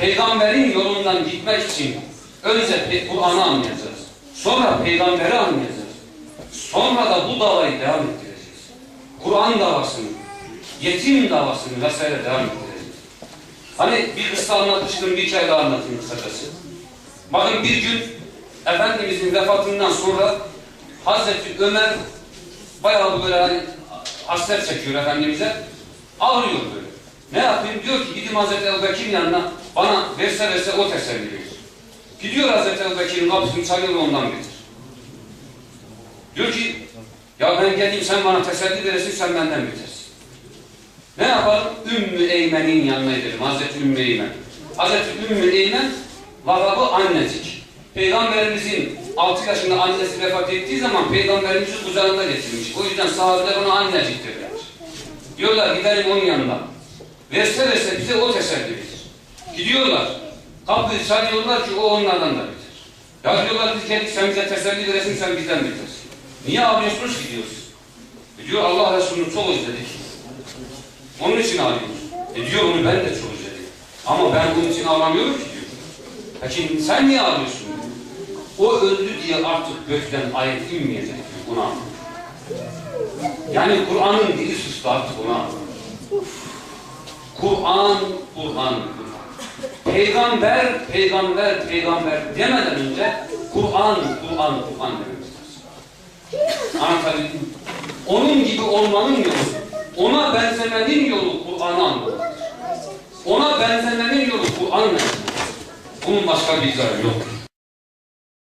peygamberin yolundan gitmek için önce Kur'an'ı anlayacağız. Sonra peygamberi anlayacağız. Sonra da bu davayı devam ettireceğiz. Kur'an davasını, yetim davasını vesaire devam ettireceğiz. Hani bir kısa anlatmıştım, bir hikaye daha anlatayım kısacası. Bakın bir gün Efendimizin vefatından sonra Hazreti Ömer bayağı böyle hani hasret çekiyor Efendimiz'e. Ağlıyor böyle. Ne yapayım? Diyor ki gidin Hazreti Ebu Bekir'in yanına bana verse verse o teselli verir. Gidiyor Hazreti Ebu Bekir'in kapısını çalıyor ondan getir. Diyor ki ya ben geleyim sen bana teselli veresin sen benden bitersin. Ne yapalım? Ümmü Eymen'in yanına gidelim. Hazreti Ümmü Eymen. Hazreti Ümmü Eymen lakabı annecik. Peygamberimizin 6 yaşında annesi vefat ettiği zaman peygamberimizi kucağında getirmiş. O yüzden sahabeler ona annecik derler. Diyorlar gidelim onun yanına. Verse verse bize o teselli verir. Gidiyorlar. Kapıyı çalıyorlar ki o onlardan da biter. Ya diyorlar biz geldik sen bize teselli veresin sen bizden bitersin. Niye ağlıyorsunuz ki diyoruz. E diyor Allah Resulü'nü çok özledik. Onun için ağlıyoruz. E diyor onu ben de çok özledim. Ama ben bunun için ağlamıyorum ki diyor. Peki sen niye ağlıyorsun? O öldü diye artık gökten ayet inmeyecek diyor. Bunu anlıyor. Yani Kur'an'ın dili sustu artık anlıyor. Kur'an, Kur'an, Kur'an. Peygamber, peygamber, peygamber demeden önce Kur'an, Kur'an, Kur'an dememiz lazım. Anlatabildim? Onun gibi olmanın yolu, ona benzemenin yolu Kur'an'ı anlamaktır. Ona benzemenin yolu Kur'an'la. Bunun başka bir izahı yok.